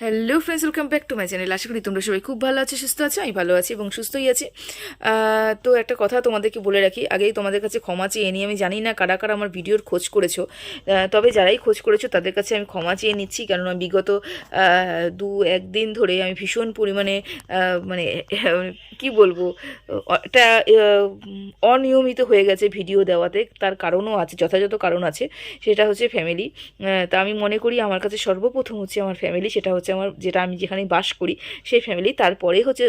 Hello friends welcome back to my channel আশা করি তোমরা সবাই খুব ভালো আছো সুস্থ আছো আমি ভালো আছি এবং সুস্থই আছি। তো একটা কথা তোমাদেরকে বলে রাখি আগেই তোমাদের কাছে ক্ষমা চেয়ে নিই। আমি জানি না কারা কারা আমার ভিডিওর খোঁজ করেছ তবে যারাই খোঁজ করেছ তাদের কাছে আমি ক্ষমা চেয়ে নিচ্ছি কেননা বিগত আহ, দু একদিন ধরে আমি ভীষণ পরিমাণে মানে কি বলব একটা অনিয়মিত হয়ে গেছে ভিডিও দেওয়াতে। তার কারণও আছে যথাযথ কারণ আছে সেটা হচ্ছে ফ্যামিলি তা আমি মনে করি আমার কাছে সর্বপ্রথম হচ্ছে আমার ফ্যামিলি সেটা হচ্ছে আমার যেটা আমি যেখানে বাস করি, সেই ফ্যামিলি তারপরে হচ্ছে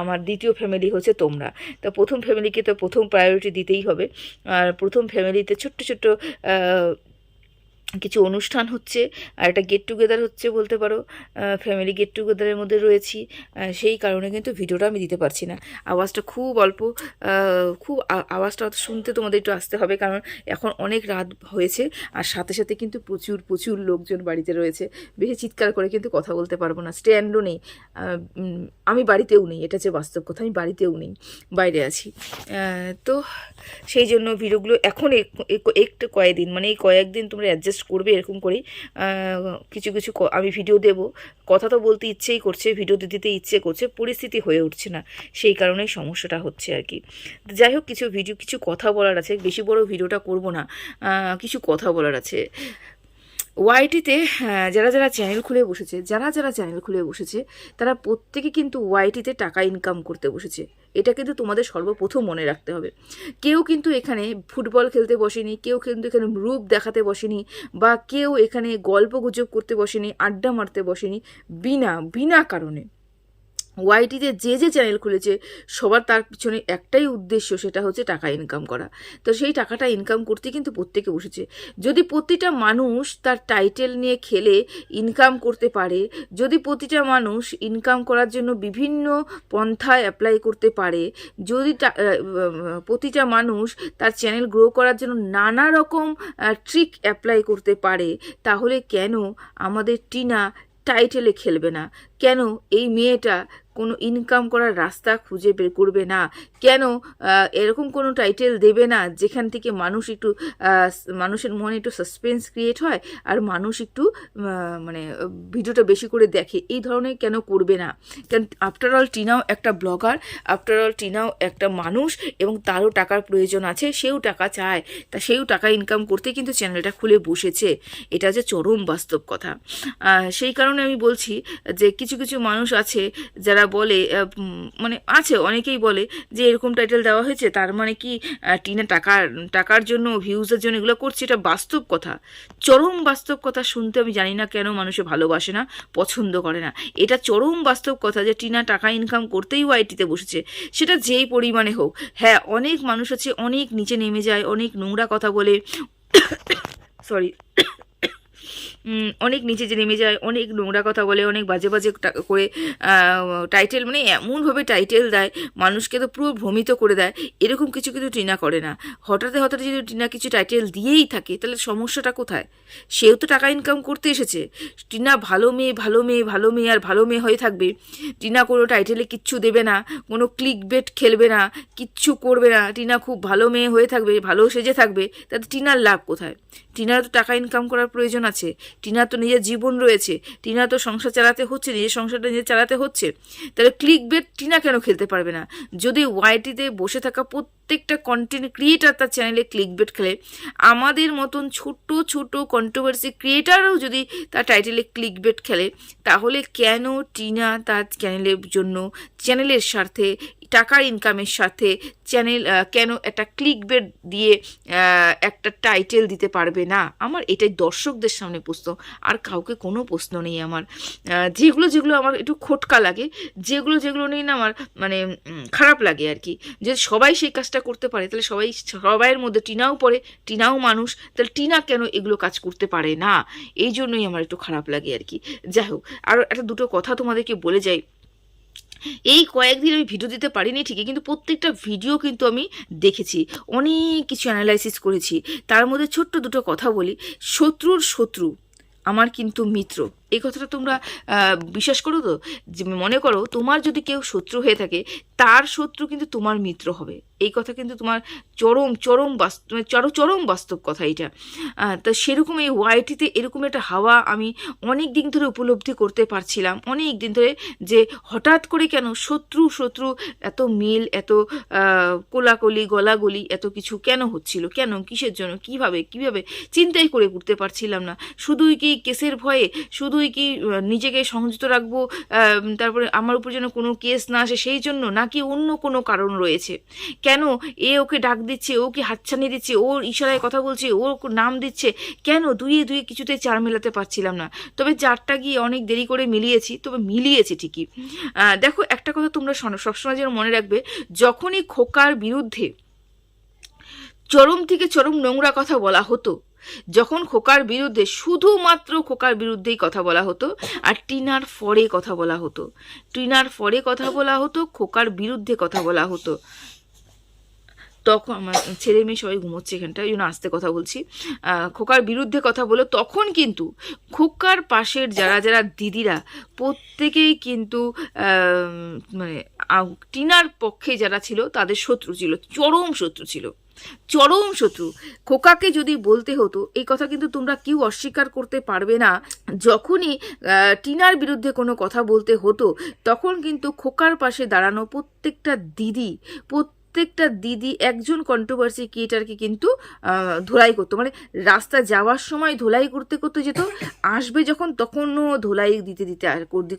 আমার দ্বিতীয় ফ্যামিলি হচ্ছে তোমরা। তো প্রথম ফ্যামিলিকে তো প্রথম প্রায়োরিটি দিতেই হবে। আর প্রথম ফ্যামিলিতে ছোট্ট ছোট্ট কিছু অনুষ্ঠান হচ্ছে, আর একটা গেট টুগেদার হচ্ছে বলতে পারো ফ্যামিলি গেট টুগেদারের মধ্যে রয়েছি সেই কারণে কিন্তু ভিডিওটা আমি দিতে পারছি না। আওয়াজটা খুব অল্প খুব আওয়াজটা শুনতে তোমাদের একটু আসতে হবে, কারণ এখন অনেক রাত হয়েছে, আর সাথে সাথে কিন্তু প্রচুর প্রচুর লোকজন বাড়িতে রয়েছে। বেশি চিৎকার করে কিন্তু কথা বলতে পারব না স্ট্যান্ডও নেই। আমি বাড়িতেও নেই, এটা যে বাস্তব কথা, আমি বাড়িতেও নেই, বাইরে আছি। তো সেই জন্য ভিডিওগুলো এখন এক- এক- একটু কয়েকদিন মানে এই কয়েকদিন তোমরা অ্যাডজাস্ট করবে, এরকম করেই কিছু কিছু আমি ভিডিও দেব। কথা তো বলতে ইচ্ছেই করছে ভিডিও দিতে ইচ্ছে করছে, পরিস্থিতি হয়ে উঠছে না। সেই কারণেই সমস্যাটা হচ্ছে আর কি। যাই হোক, কিছু ভিডিও কিছু কথা বলার আছে, বেশি বড় ভিডিওটা করব না। কিছু কথা বলার আছে। ওয়াইটিতে যারা যারা চ্যানেল খুলে বসেছে, যারা যারা চ্যানেল খুলে বসেছে, তারা প্রত্যেকে কিন্তু ওয়াইটিতে টাকা ইনকাম করতে বসেছে। এটা কিন্তু তোমাদের সর্বপ্রথম মনে রাখতে হবে। কেউ কিন্তু এখানে ফুটবল খেলতে বসেনি, কেউ কিন্তু এখানে রূপ দেখাতে বসেনি, বা কেউ এখানে গল্প গুজব করতে বসেনি, আড্ডা মারতে বসেনি, বিনা বিনা কারণে। ওয়াইটিতে যে যে চ্যানেল খুলেছে, সবার তার পিছনে একটাই উদ্দেশ্য, সেটা হচ্ছে টাকা ইনকাম করা। তো সেই টাকাটা ইনকাম করতে কিন্তু প্রত্যেকে বসেছে। যদি প্রতিটা মানুষ তার টাইটেল নিয়ে খেলে ইনকাম করতে পারে, যদি প্রতিটা মানুষ ইনকাম করার জন্য বিভিন্ন পন্থায় অ্যাপ্লাই করতে পারে, যদি প্রতিটা মানুষ তার চ্যানেল গ্রো করার জন্য নানা রকম ট্রিক অ্যাপ্লাই করতে পারে, তাহলে কেন আমাদের টিনা টাইটেলে খেলবে না? কেন এই মেয়েটা কোনো ইনকাম করার রাস্তা খুঁজে বের করবে না? কেন এরকম কোনো টাইটেল দেবে না যেখান থেকে মানুষ একটু মানুষের মনে একটু সাসপেন্স ক্রিয়েট হয় আর মানুষ একটু মানে ভিডিওটা বেশি করে দেখে? এই ধরনের কেন করবে না? কারণ আফটার অল টিনাও একটা ব্লগার আফটার অল টিনাও একটা মানুষ এবং তারও টাকার প্রয়োজন আছে, সেও টাকা চায়। তা সেও টাকা ইনকাম করতে কিন্তু চ্যানেলটা খুলে বসেছে। এটা হচ্ছে চরম বাস্তব কথা। সেই কারণে আমি বলছি যে কিছু কিছু কিছু মানুষ আছে যারা বলে মানে আছে, অনেকেই বলে যে এরকম টাইটেল দেওয়া হয়েছে, তার মানে কি টিনা টাকার টাকার জন্য ভিউজের জন্য এগুলো করছে, এটা বাস্তব কথা। চরম বাস্তব কথা শুনতে আমি জানি না কেন মানুষে ভালোবাসে না, পছন্দ করে না। এটা চরম বাস্তব কথা যে টিনা টাকা ইনকাম করতেই ওয়াইটিতে বসেছে, সেটা যেই পরিমাণে হোক। হ্যাঁ অনেক মানুষ আছে, অনেক নিচে নেমে যায়, অনেক নোংরা কথা বলে। সরি অনেক নিচে যে নেমে যায়, অনেক নোংরা কথা বলে, অনেক বাজে বাজে করে টাইটেল মানে এমনভাবে টাইটেল দেয়, মানুষকে তো পুরো ভ্রমিত করে দেয়, এরকম কিছু কিন্তু টিনা করে না। হঠাৎ হঠাৎ যদি টিনা কিছু টাইটেল দিয়েই থাকে, তাহলে সমস্যাটা কোথায়? সেও তো টাকা ইনকাম করতে এসেছে। টিনা ভালো মেয়ে ভালো মেয়ে ভালো মেয়ে আর ভালো মেয়ে হয়ে থাকবে। টিনা কোনো টাইটেলে কিচ্ছু দেবে না, কোনো ক্লিক বেট খেলবে না, কিচ্ছু করবে না। টিনা খুব ভালো মেয়ে হয়ে থাকবে, ভালো সেজে থাকবে, তাতে টিনার লাভ কোথায়? টিনার তো টাকা ইনকাম করার প্রয়োজন আছে। টিনার তো নিজের জীবন রয়েছে, টিনা তো সংসার চালাতে হচ্ছে, নিজের সংসারটা নিজে চালাতে হচ্ছে। তাহলে ক্লিক বেট টিনা কেন খেলতে পারবে না? যদি ওয়াইটিতে বসে থাকা প্রত্যেকটা কন্টেন্ট ক্রিয়েটার তার চ্যানেলে ক্লিক বেট খেলে, আমাদের মতন ছোট ছোট কন্ট্রোভার্সি ক্রিয়েটারও যদি তার টাইটেলে ক্লিক বেট খেলে, তাহলে কেন টিনা তার চ্যানেলের জন্য চ্যানেলের স্বার্থে টাকার ইনকামের সাথে চ্যানেল কেন একটা ক্লিক বেড দিয়ে একটা টাইটেল দিতে পারবে না? আমার এটাই দর্শকদের সামনে প্রশ্ন। আর কাউকে কোনো প্রশ্ন নেই আমার। যেগুলো যেগুলো আমার একটু খোটকা লাগে, যেগুলো যেগুলো নেই না আমার মানে খারাপ লাগে আর কি যদি সবাই সেই কাজটা করতে পারে, তাহলে সবাই, সবাইয়ের মধ্যে টিনাও পড়ে, টিনাও মানুষ, তাহলে টিনা কেন এগুলো কাজ করতে পারে না? এই জন্যই আমার একটু খারাপ লাগে আর কি যাই হোক আরও একটা দুটো কথা তোমাদেরকে বলে যাই। এই কয়েকদিন আমি ভিডিও দিতে পারিনি, ঠিকই, কিন্তু প্রত্যেকটা ভিডিও কিন্তু আমি দেখেছি, অনেক কিছু অ্যানালাইসিস করেছি। তার মধ্যে ছোট্ট দুটো কথা বলি, শত্রুর শত্রু, আমার কিন্তু মিত্র। এই কথাটা তোমরা বিশ্বাস করো তো? যে মনে করো তোমার যদি কেউ শত্রু হয়ে থাকে, তার শত্রু কিন্তু তোমার মিত্র হবে। এই কথা কিন্তু তোমার চরম চরম বাস্তব চরম চরম বাস্তব কথা এটা। তা সেরকম এই ওয়াইটিতে এরকম একটা হাওয়া আমি অনেক দিন ধরে উপলব্ধি করতে পারছিলাম। অনেক দিন ধরে যে হঠাৎ করে কেন শত্রু শত্রু, এত মিল, এত কোলাকলি, গলাগলি, এত কিছু কেন হচ্ছিল? কেন? কিসের জন্য? কীভাবে? কীভাবে? চিন্তাই করে উঠতে পারছিলাম না। শুধুই কি কেসের ভয়ে? শুধুই কি নিজেকে সংযত রাখব তারপরে আমার উপর যেন কোনো কেস না আসে সেই জন্য নাকি অন্য কোনো কারণ রয়েছে? কেন এ ওকে ডাক দিচ্ছে, ও কি হাতছানি দিচ্ছে ওর ইশারায় কথা বলছে ওর নাম দিচ্ছে, কেন দুইয়ে দুইয়ে কিছুতে চার মেলাতে পারছিলাম না? তবে চারটা গিয়ে অনেক দেরি করে মিলিয়েছি, তবে মিলিয়েছি ঠিকই। দেখো একটা কথা তোমরা সবসময় যেন মনে রাখবে, যখনই খোকার বিরুদ্ধে চরম থেকে চরম নোংরা কথা বলা হতো যখন খোকার বিরুদ্ধে শুধুমাত্র খোকার বিরুদ্ধেই কথা বলা হতো আর টিনার ফরে কথা বলা হতো, টিনার ফরে কথা বলা হতো, খোকার বিরুদ্ধে কথা বলা হতো, তখন আমার ছেলে মেয়ে সবাই ঘুমোচ্ছে এখানটা ওই জন্য আস্তে কথা বলছি। খোকার বিরুদ্ধে কথা বলো তখন কিন্তু খোকার পাশের যারা যারা দিদিরা প্রত্যেকেই কিন্তু মানে টিনার পক্ষে যারা ছিল তাদের শত্রু ছিল, চরম শত্রু ছিল। চরম শত্রু। খোকাকে যদি বলতে হতো, এই কথা কিন্তু তোমরা কেউ অস্বীকার করতে পারবে না। যখনই টিনার বিরুদ্ধে কোনো কথা বলতে হতো, তখন কিন্তু খোকার পাশে দাঁড়ানো প্রত্যেকটা দিদি প্রত্যেকটা দিদি একজন কন্ট্রোভার্সি ক্রিয়েটারকে কিন্তু ধোলাই করতো। মানে রাস্তা যাওয়ার সময় ধোলাই করতে করতে যেত, আসবে যখন তখনও ধোলাই দিতে দিতে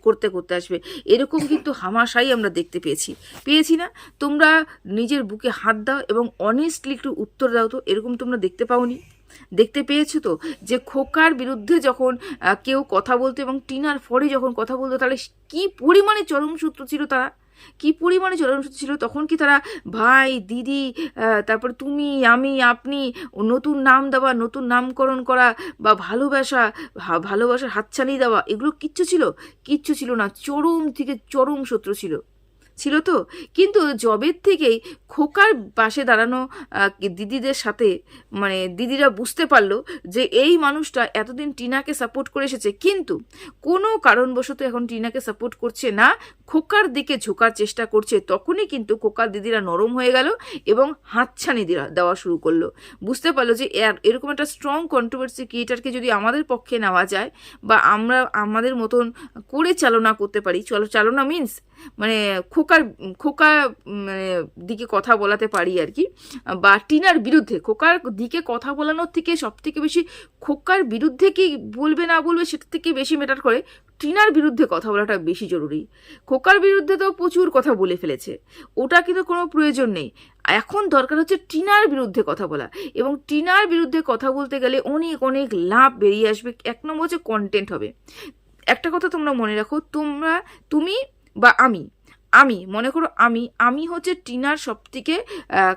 করতে করতে আসবে। এরকম কিন্তু হামাশাই আমরা দেখতে পেয়েছি। পেয়েছি না? তোমরা নিজের বুকে হাত দাও এবং অনেস্টলি একটু উত্তর দাও তো, এরকম তোমরা দেখতে পাওনি? দেখতে পেয়েছ তো? যে খোকার বিরুদ্ধে যখন কেউ কথা বলতো এবং টিনার ফরে যখন কথা বলতো, তাহলে কি পরিমাণে চরম সূত্র ছিল তারা? কি পরিমাণে চলন ছিল তখন কি তারা ভাই, দিদি তারপর তুমি, আমি, আপনি নতুন নাম দেওয়া, নতুন নামকরণ করা বা ভালোবাসা ভালোবাসার হাতছানি দেওয়া, এগুলো কিচ্ছু ছিল? কিচ্ছু ছিল না। চরম থেকে চরম শত্রু ছিল। ছিল তো। কিন্তু জবের থেকেই খোকার পাশে দাঁড়ানো দিদিদের সাথে মানে দিদিরা বুঝতে পারল যে এই মানুষটা এতদিন টিনাকে সাপোর্ট করে এসেছে। কিন্তু কোনো কারণবশত এখন টিনাকে সাপোর্ট করছে না, খোকার দিকে ঝোকার চেষ্টা করছে। তখনই কিন্তু খোকার দিদিরা নরম হয়ে গেল এবং হাতছানি দেওয়া দেওয়া শুরু করল। বুঝতে পারল যে এর- এরকম একটা স্ট্রং কন্ট্রোভার্সি ক্রিয়েটারকে যদি আমাদের পক্ষে নেওয়া যায় বা আমরা, আমাদের মতন করে চালনা করতে পারি, চলো, চালনা মিন্স মানে খোকার, খোকা মানে দিকে কথা বলাতে পারি আর কি। বা টিনার বিরুদ্ধে, খোকার দিকে কথা বলানোর থেকে সব থেকে বেশি খোকার বিরুদ্ধে কি বলবে, না বলবে সেটা থেকে বেশি ম্যাটার করে। টিনার বিরুদ্ধে কথা বলাটা বেশি জরুরি। খোকার বিরুদ্ধে তো প্রচুর কথা বলে ফেলেছে। ওটা কিন্তু কোনো প্রয়োজন নেই। এখন দরকার হচ্ছে টিনার বিরুদ্ধে কথা বলা। এবং টিনার বিরুদ্ধে কথা বলতে গেলে অনেক অনেক লাভ বেরিয়ে আসবে। এক নম্বর হচ্ছে কন্টেন্ট হবে। একটা কথা তোমরা মনে রাখো, তোমরা, তুমি বা আমি আমি, মনে করো আমি আমি হচ্ছে টিনার সব থেকে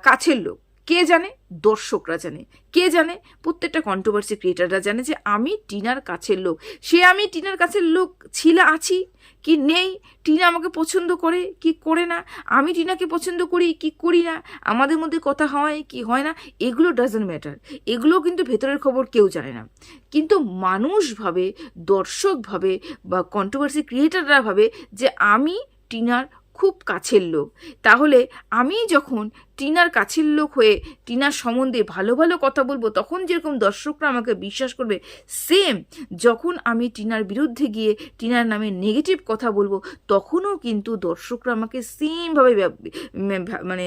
কাছের লোক। কে জানে? দর্শকরা জানে। কে জানে? প্রত্যেকটা কন্ট্রোভার্সি ক্রিয়েটাররা জানে যে আমি টিনার কাছের লোক। সে আমি টিনার কাছের লোক ছিল, আছি কি নেই? টিনা আমাকে পছন্দ করে কি করে না? আমি টিনাকে পছন্দ করি কি করি না? আমাদের মধ্যে কথা হয় কি হয় না? এগুলো ডাজন্ট ম্যাটার এগুলো কিন্তু ভেতরের খবর কেউ জানে না। কিন্তু মানুষভাবে দর্শকভাবে বা কন্ট্রোভার্সি ক্রিয়েটাররা ভাবে যে আমি টিনার খুব কাছের লোক। তাহলে আমি যখন টিনার কাছের লোক হয়ে টিনার সম্বন্ধে ভালো ভালো কথা বলব, তখন যেরকম দর্শকরা আমাকে বিশ্বাস করবে সেম যখন আমি টিনার বিরুদ্ধে গিয়ে টিনার নামে নেগেটিভ কথা বলব, তখনও কিন্তু দর্শকরা আমাকে সেমভাবে মানে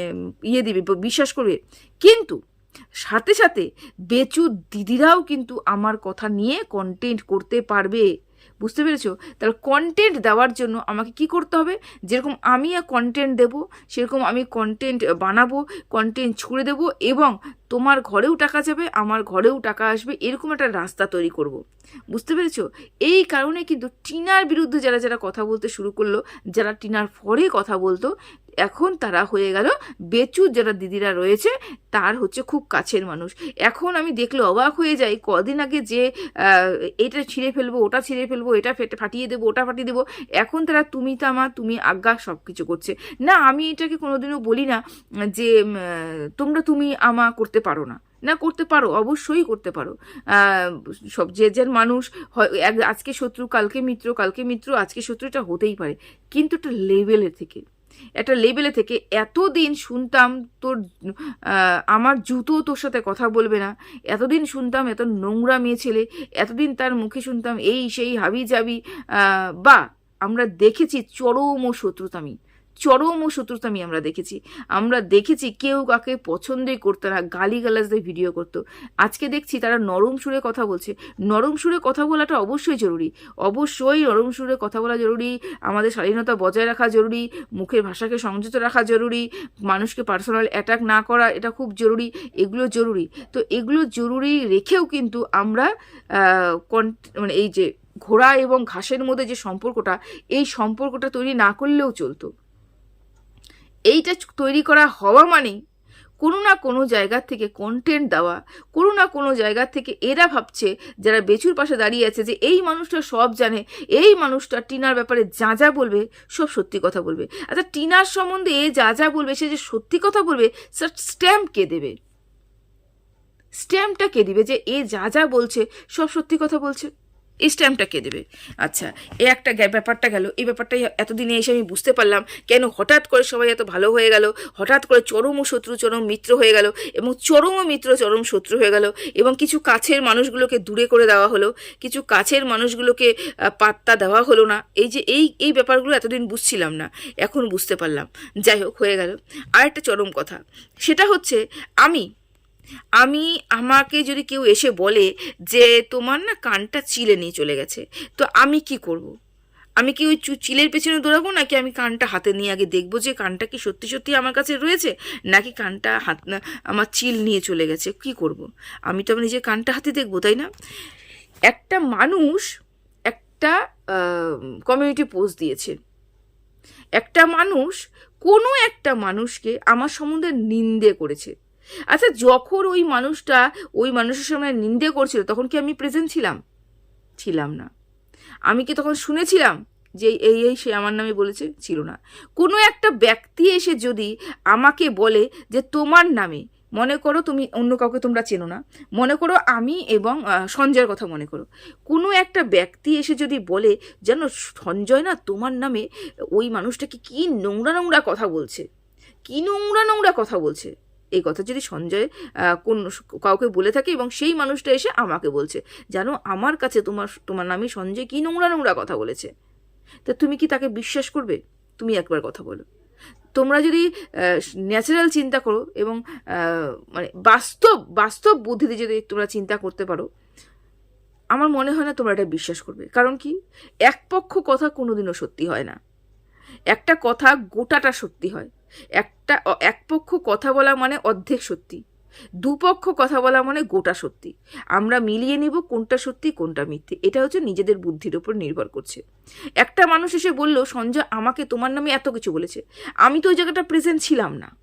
ইয়ে দেবে, বিশ্বাস করবে। কিন্তু সাথে সাথে বেচু দিদিরাও কিন্তু আমার কথা নিয়ে কন্টেন্ট করতে পারবে। বুঝতে পেরেছ? তাহলে কন্টেন্ট দেওয়ার জন্য আমাকে কি করতে হবে? যেরকম আমি কন্টেন্ট দেব, সেরকম আমি কন্টেন্ট বানাবো কন্টেন্ট ছুড়ে দেব এবং তোমার ঘরেও টাকা যাবে, আমার ঘরেও টাকা আসবে, এরকম একটা রাস্তা তৈরি করব। বুঝতে পেরেছ? এই কারণে কিন্তু টিনার বিরুদ্ধে যারা যারা কথা বলতে শুরু করল, যারা টিনার পরে কথা বলতো এখন তারা হয়ে গেল বেচুর যারা দিদিরা রয়েছে, তার হচ্ছে খুব কাছের মানুষ। এখন আমি দেখলে অবাক হয়ে যাই, কদিন আগে যে এটা ছিঁড়ে ফেলব, ওটা ছিঁড়ে ফেলব, এটা ফেটে, ফাটিয়ে দেবো, ওটা ফাটিয়ে দেবো, এখন তারা তুমি তামা, তুমি আজ্ঞা সব কিছু করছে। না, আমি এটাকে কোনোদিনও বলি না যে তোমরা তুমি আমা করতে পারো না। না, করতে পারো, অবশ্যই করতে পারো। সব যে যার মানুষ আজকে শত্রু, কালকে মিত্র কালকে মিত্র, আজকে শত্রু, এটা হতেই পারে। কিন্তু একটা লেভেলে থেকে। একটা লেভেলে থেকে এতদিন শুনতাম তোর আমার জুতো তোর সাথে কথা বলবে না, এতদিন শুনতাম এত নোংরা মেয়ে ছেলে, এতদিন তার মুখে শুনতাম এই সেই হাবি যাবি বা আমরা দেখেছি চরম শত্রুতামি। চরম ও শত্রুতামি আমরা দেখেছি। আমরা দেখেছি কেউ কাকে পছন্দই করতো না গালি গালাজ দিয়ে ভিডিও করতো। আজকে দেখছি তারা নরম সুরে কথা বলছে। নরম সুরে কথা বলাটা অবশ্যই জরুরি। অবশ্যই নরম সুরে কথা বলা জরুরি, আমাদের স্বাধীনতা বজায় রাখা জরুরি, মুখের ভাষাকে সংযত রাখা জরুরি, মানুষকে পার্সোনাল অ্যাটাক না করা এটা খুব জরুরি, এগুলো জরুরি। তো এগুলো জরুরি রেখেও কিন্তু আমরা মানে এই যে ঘোড়া এবং ঘাসের মধ্যে যে সম্পর্কটা, এই সম্পর্কটা তৈরি না করলেও চলতো। এইটা তৈরি করা হওয়া মানেই কোনো না কোনো জায়গা থেকে কন্টেন্ট দেওয়া, কোনো না কোনো জায়গা থেকে এরা ভাবছে, যারা বেচুর পাশে দাঁড়িয়ে আছে যে এই মানুষটা সব জানে, এই মানুষটা টিনার ব্যাপারে যা যা বলবে সব সত্যি কথা বলবে। আচ্ছা টিনার সম্বন্ধে এ যা যা বলবে, সে যে সত্যি কথা বলবে স্যার স্ট্যাম্প কে দেবে? স্ট্যাম্পটা কে দিবে যে এ যা যা বলছে, সব সত্যি কথা বলছে? স্ট্যাম্পটা কে দেবে? আচ্ছা এ একটা ব্যাপারটা গেল। এই ব্যাপারটাই এতদিনে এসে আমি বুঝতে পারলাম কেন হঠাৎ করে সবাই এত ভালো হয়ে গেল, হঠাৎ করে চরম শত্রু চরম মিত্র হয়ে গেল এবং চরম মিত্র চরম শত্রু হয়ে গেল এবং কিছু কাছের মানুষগুলোকে দূরে করে দেওয়া হলো, কিছু কাছের মানুষগুলোকে পাত্তা দেওয়া হলো না। এই যে এই এই ব্যাপারগুলো এতদিন বুঝছিলাম না, এখন বুঝতে পারলাম। যাই হোক, হয়ে গেল। আর একটা চরম কথা। সেটা হচ্ছে আমি আমি আমাকে যদি কেউ এসে বলে যে তোমার না কানটা চিলে নিয়ে চলে গেছে, তো আমি কি করব। আমি কি ওই চিলের পেছনে দৌড়াবো নাকি আমি কানটা হাতে নিয়ে আগে দেখব যে কানটা কি সত্যি সত্যি আমার কাছে রয়েছে, নাকি কানটা হাত না, আমার চিল নিয়ে চলে গেছে কি করব। আমি তো আমার নিজের কানটা হাতে দেখব, তাই না একটা মানুষ একটা কমিউনিটি পোস্ট দিয়েছে একটা মানুষ, কোনো একটা মানুষকে আমার সম্বন্ধে নিন্দে করেছে আচ্ছা যখন ওই মানুষটা ওই মানুষের সামনে নিন্দে করছিল, তখন কি আমি প্রেজেন্ট ছিলাম? ছিলাম না। আমি কি তখন শুনেছিলাম যে এই এই সে আমার নামে বলেছে? ছিল না। কোনো একটা ব্যক্তি এসে যদি আমাকে বলে যে তোমার নামে, মনে করো তুমি অন্য কাউকে তোমরা চেনো না, মনে করো আমি এবং সঞ্জয়ের কথা মনে করো, কোনো একটা ব্যক্তি এসে যদি বলে যেন সঞ্জয় না তোমার নামে ওই মানুষটাকে কি নোংরা নোংরা কথা বলছে? কী নোংরা নোংরা কথা বলছে? এই কথা যদি সঞ্জয় কোন কাউকে বলে থাকে এবং সেই মানুষটা এসে আমাকে বলছে, জানো, আমার কাছে তোমার তোমার নামে সঞ্জয় কি নোংরা নোংরা কথা বলেছে? তা তুমি কি তাকে বিশ্বাস করবে? তুমি একবার কথা বলো। তোমরা যদি ন্যাচারাল চিন্তা করো এবং মানে বাস্তব বাস্তব বুদ্ধিতে যদি তোমরা চিন্তা করতে পারো, আমার মনে হয় না তোমরা এটা বিশ্বাস করবে। কারণ কি? এক পক্ষ কথা কোনোদিনও সত্যি হয় না। একটা কথা গোটাটা সত্যি হয়। একটা এক পক্ষ কথা বলা মানে অর্ধেক সত্যি দুপক্ষ কথা বলা মানে গোটা সত্যি। আমরা মিলিয়ে নিব কোনটা সত্যি, কোনটা মিথ্যে, এটা হচ্ছে নিজেদের বুদ্ধির উপর নির্ভর করছে। একটা মানুষ এসে বলল, সঞ্জয়, আমাকে তোমার নামে এত কিছু বলেছে। আমি তো ওই জায়গাটা প্রেজেন্ট ছিলাম না।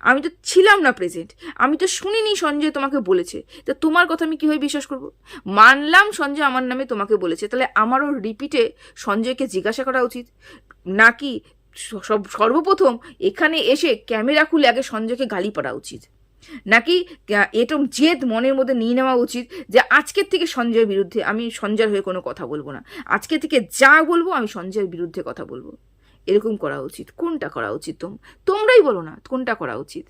আমি তো ছিলাম না প্রেজেন্ট আমি তো শুনিনি সঞ্জয় তোমাকে বলেছে। তা তোমার কথা আমি কীভাবে বিশ্বাস করব? মানলাম সঞ্জয় আমার নামে তোমাকে বলেছে। তাহলে আমারও রিপিটে সঞ্জয়কে জিজ্ঞাসা করা উচিত। নাকি সব সর্বপ্রথম এখানে এসে ক্যামেরা খুলে আগে সঞ্জয়কে গালি পড়া উচিত। নাকি এরকম জেদ মনের মধ্যে নিয়ে নেওয়া উচিত যে আজকের থেকে সঞ্জয়ের বিরুদ্ধে আমি সঞ্জয়ের হয়ে কোনো কথা বলব না। আজকে থেকে যা বলব আমি সঞ্জয়ের বিরুদ্ধে কথা বলব। এরকম করা উচিত, কোনটা করা উচিত তোম তোমরাই বলো না কোনটা করা উচিত।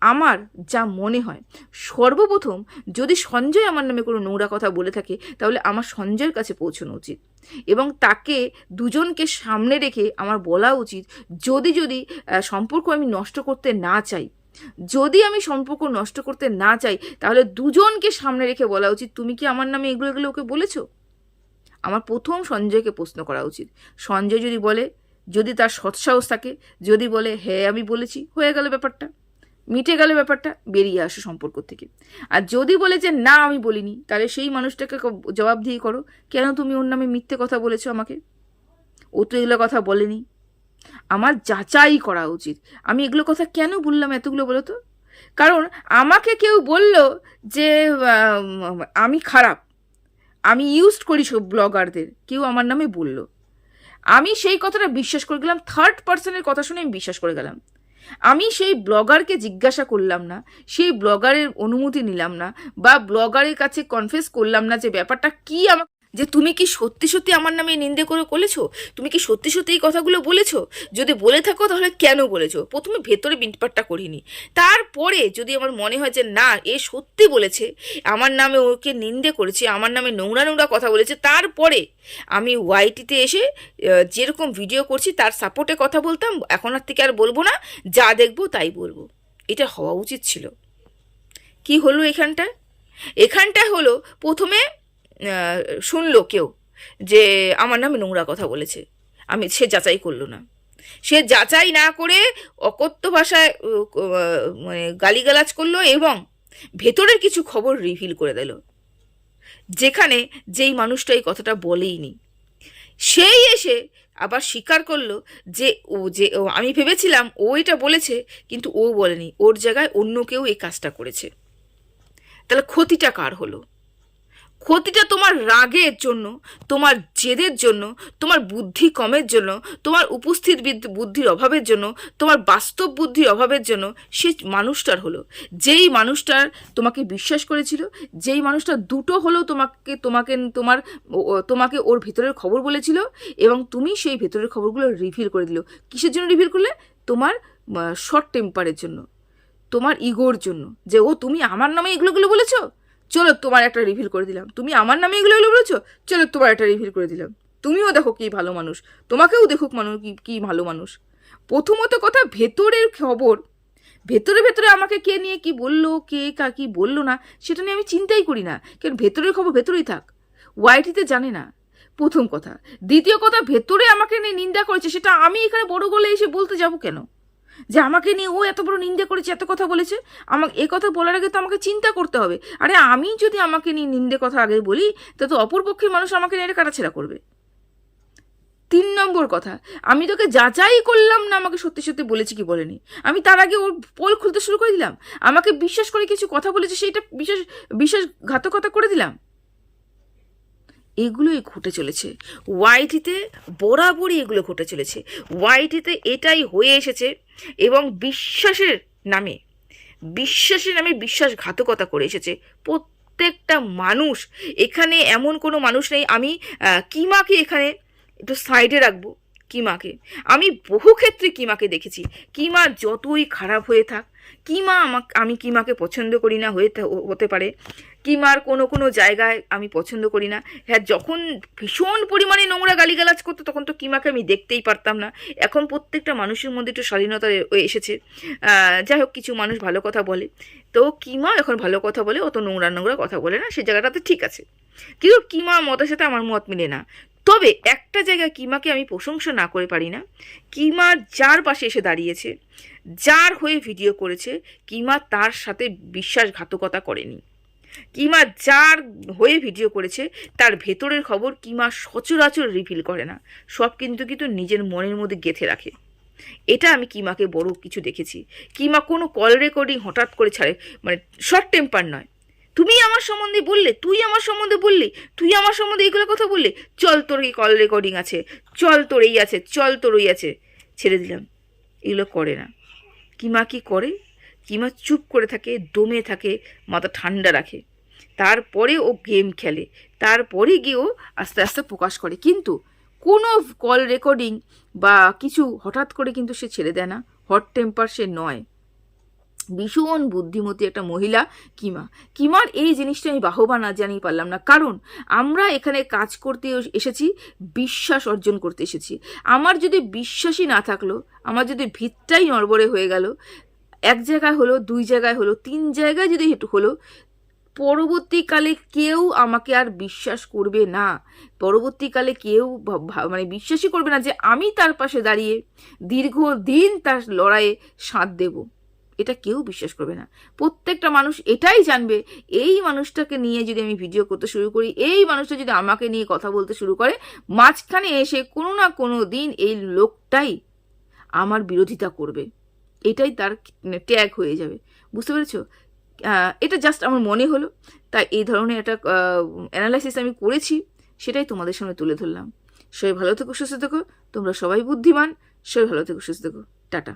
আমার যা মনে হয়। সর্বপ্রথম যদি সঞ্জয় আমার নামে কোনো নোংরা কথা বলে থাকে, তাহলে আমার সঞ্জয়ের কাছে পৌঁছানো উচিত। এবং তাকে দুজনকে সামনে রেখে আমার বলা উচিত, যদি যদি সম্পর্ক আমি নষ্ট করতে না চাই। যদি আমি সম্পর্ক নষ্ট করতে না চাই, তাহলে দুজনকে সামনে রেখে বলা উচিত, তুমি কি আমার নামে এগুলো এগুলো ওকে বলেছ? আমার প্রথম সঞ্জয়কে প্রশ্ন করা উচিত। সঞ্জয় যদি বলে, যদি তার সৎসাহস থাকে, যদি বলে হ্যাঁ আমি বলেছি, হয়ে গেল ব্যাপারটা। মিটে গেল ব্যাপারটা, বেরিয়ে আসে সম্পর্ক থেকে। আর যদি বলে যে, না, আমি বলিনি, তাহলে সেই মানুষটাকে ক- জবাবদিহি করো, কেন তুমি ওর নামে মিথ্যে কথা বলেছ আমাকে? ও তো এগুলো কথা বলেনি। আমার যাচাই করা উচিত। আমি এগুলো কথা কেন বললাম এতগুলো বলো তো? কারণ আমাকে কেউ বলল যে, আমি খারাপ। আমি ইউজ করি সব ব্লগারদের। কেউ আমার নামে বলল। আমি সেই কথাটা বিশ্বাস করে গেলাম। থার্ড পার্সনের কথা শুনে আমি বিশ্বাস করে গেলাম। আমি সেই ব্লগারকে জিজ্ঞাসা করলাম না, সেই ব্লগারের অনুমতি নিলাম না বা ব্লগারের কাছে কনফেস করলাম না যে ব্যাপারটা কি আমার যে তুমি কি সত্যি সত্যি আমার নামে নিন্দে করে বলেছ তুমি কি সত্যি সত্যি এই কথাগুলো বলেছ? যদি বলে থাকো তাহলে কেন বলেছ? প্রথমে ভেতরে বিনপাটটা করিনি। তারপরে যদি আমার মনে হয় যে না, এ সত্যি বলেছে, আমার নামে ওকে নিন্দে করেছে, আমার নামে নোংরা নোংরা কথা বলেছে, তারপরে আমি ওয়াইটিতে এসে যেরকম ভিডিও করছি তার সাপোর্টে কথা বলতাম, এখন আর থেকে আর বলব না, যা দেখব তাই বলব। এটা হওয়া উচিত ছিল। কি হলো এখানটায়? এখানটায় হলো প্রথমে শুনলো কেউ যে আমার নামে নোংরা কথা বলেছে? আমি সে যাচাই করল না। সে যাচাই না করে অকথ্য ভাষায় মানে গালিগালাজ করল এবং ভেতরের কিছু খবর রিভিল করে দিল। যেখানে যেই মানুষটা এই কথাটা বলেইনি। সেই এসে আবার স্বীকার করল যে ও যে আমি ভেবেছিলাম ও এটা বলেছে, কিন্তু ও বলেনি। ওর জায়গায় অন্য কেউ এই কাজটা করেছে। তাহলে ক্ষতিটা কার হলো? ক্ষতিটা তোমার রাগের জন্য, তোমার জেদের জন্য, তোমার বুদ্ধি কমের জন্য, তোমার উপস্থিত বুদ্ধির অভাবের জন্য, তোমার বাস্তব বুদ্ধির অভাবের জন্য সে মানুষটার হলো। যেই মানুষটার তোমাকে বিশ্বাস করেছিল, যেই মানুষটা দুটো হলেও তোমাকে তোমাকে, তোমার তোমাকে ওর ভেতরের খবর বলেছিল এবং তুমি সেই ভেতরের খবরগুলো রিভিল করে দিল। কিসের জন্য রিভিল করলে? তোমার শর্ট টেম্পারের জন্য, তোমার ইগোর জন্য। যে, ও, তুমি আমার নামে এগুলোগুলো বলেছ? চলো তোমার একটা রিভিল করে দিলাম। তুমি আমার নামে এগুলো এগুলো বলেছ? চলো তোমার একটা রিভিল করে দিলাম। তুমিও দেখো কি ভালো মানুষ। তোমাকেও দেখুক মানুষ কি ভালো মানুষ। প্রথমত কথা, ভেতরের খবর। ভেতরে ভেতরে আমাকে কে নিয়ে কি বলল, কে কা কি বলল না, সেটা নিয়ে আমি চিন্তাই করি না। কারণ ভেতরের খবর ভেতরেই থাক। ওয়াইটিতে জানে না। প্রথম কথা। দ্বিতীয় কথা, ভেতরে আমাকে নিয়ে নিন্দা করেছে, সেটা আমি এখানে বড় গলে এসে বলতে যাব কেন? যে আমাকে নিয়ে ও এত বড় নিন্দা করেছে, এত কথা বলেছে, আমাকে, এ কথা বলার আগে তো আমাকে চিন্তা করতে হবে। আরে আমি যদি আমাকে নিয়ে নিন্দে কথা আগে বলি, তা তো অপরপক্ষের মানুষ আমাকে নিয়ে কাটাছেড়া করবে। তিন নম্বর কথা, আমি তোকে যাচাই করলাম না আমাকে সত্যি সত্যি বলেছে কি বলেনি। আমি তার আগে ওর পোল খুলতে শুরু করে দিলাম। আমাকে বিশ্বাস করে কিছু কথা বলেছে, সেইটা বিশ্বাস, বিশ্বাসঘাতকতা করে দিলাম। এগুলোই ঘটে চলেছে। ওয়াইটিতে বরাবরই এগুলো ঘটে চলেছে। ওয়াইটিতে এটাই হয়ে এসেছে। এবং বিশ্বাসের নামে বিশ্বাসের নামে বিশ্বাসঘাতকতা করে এসেছে। প্রত্যেকটা মানুষ, এখানে এমন কোনো মানুষ নেই, আমি কিমাকে এখানে একটু সাইডে রাখব, কিমাকে। আমি বহু ক্ষেত্রে কিমাকে দেখেছি। কিমা যতই খারাপ হয়ে থাক, কিমা আমাকে, আমি কিমাকে পছন্দ করি না, হয়ে হতে পারে। কিমার কোনো কোনো জায়গায় আমি পছন্দ করি না। হ্যাঁ যখন ভীষণ পরিমাণে নোংরা গালিগালাজ করতো, তখন তো কিমাকে আমি দেখতেই পারতাম না। এখন প্রত্যেকটা মানুষের মধ্যে একটু স্বাধীনতা এসেছে। যাই হোক, কিছু মানুষ ভালো কথা বলে। তো কিমা এখন ভালো কথা বলে অত নোংরা নোংরা কথা বলে না, সে জায়গাটাতে ঠিক আছে। কিন্তু কিমা মতের সাথে আমার মত মিলে না। তবে একটা জায়গায় কিমাকে আমি প্রশংসা না করে পারি না, কিমা যার পাশে এসে দাঁড়িয়েছে, যার হয়ে ভিডিও করেছে, কিমা তার সাথে বিশ্বাসঘাতকতা করেনি। কিমা যার হয়ে ভিডিও করেছে, তার ভেতরের খবর কিমা সচরাচর রিভিল করে না। সব কিন্তু কিন্তু নিজের মনের মধ্যে গেঁথে রাখে। এটা আমি কিমাকে বড় কিছু দেখেছি। কিমা কোনো কল রেকর্ডিং হঠাৎ করে ছাড়ে মানে শর্ট টেম্পার নয়। তুমি আমার সম্বন্ধে বললে, তুই আমার সম্বন্ধে বললি, তুই আমার সম্বন্ধে এগুলো কথা বললি, চল তোর এই কল রেকর্ডিং আছে, চল তোর এই আছে, চল তোর ওই আছে, ছেড়ে দিলাম। এগুলো করে না। কিমা কি করে? কিমা চুপ করে থাকে, দমে থাকে, মাথা ঠান্ডা রাখে। তারপরে ও গেম খেলে। তারপরে গিয়ে ও আস্তে আস্তে প্রকাশ করে। কিন্তু কোনো কল রেকর্ডিং বা কিছু হঠাৎ করে কিন্তু সে ছেড়ে দেয় না। হট টেম্পার সে নয়। ভীষণ বুদ্ধিমতী একটা মহিলা কিমা। কিমার এই জিনিসটা আমি বাহবা না জানিয়ে পারলাম না। কারণ আমরা এখানে কাজ করতে এসেছি, বিশ্বাস অর্জন করতে এসেছি। আমার যদি বিশ্বাসই না থাকল, আমার যদি ভিতটাই নড়বড়ে হয়ে গেল এক জায়গায় হলো, দুই জায়গায় হলো, তিন জায়গায় যদি হলো, পরবর্তীকালে কেউ আমাকে আর বিশ্বাস করবে না। পরবর্তীকালে কেউ মানে বিশ্বাসই করবে না যে আমি তার পাশে দাঁড়িয়ে দীর্ঘদিন তার লড়াইয়ে সাথ দেব। এটা কেউ বিশ্বাস করবে না। প্রত্যেকটা মানুষ এটাই জানবে, এই মানুষটাকে নিয়ে যদি আমি ভিডিও করতে শুরু করি, এই মানুষটা যদি আমাকে নিয়ে কথা বলতে শুরু করে, মাঝখানে এসে কোনো না কোনো দিন এই লোকটাই আমার বিরোধিতা করবে। এটাই তার ট্যাগ হয়ে যাবে। বুঝতে পেরেছ? এটা জাস্ট আমার মনে হলো। তাই এই ধরনের একটা অ্যানালাইসিস আমি করেছি, সেটাই তোমাদের সামনে তুলে ধরলাম। সবাই ভালো থেকো, সুস্থ থেকো। তোমরা সবাই বুদ্ধিমান, সবাই ভালো থেকো, সুস্থ থেকো। টাটা।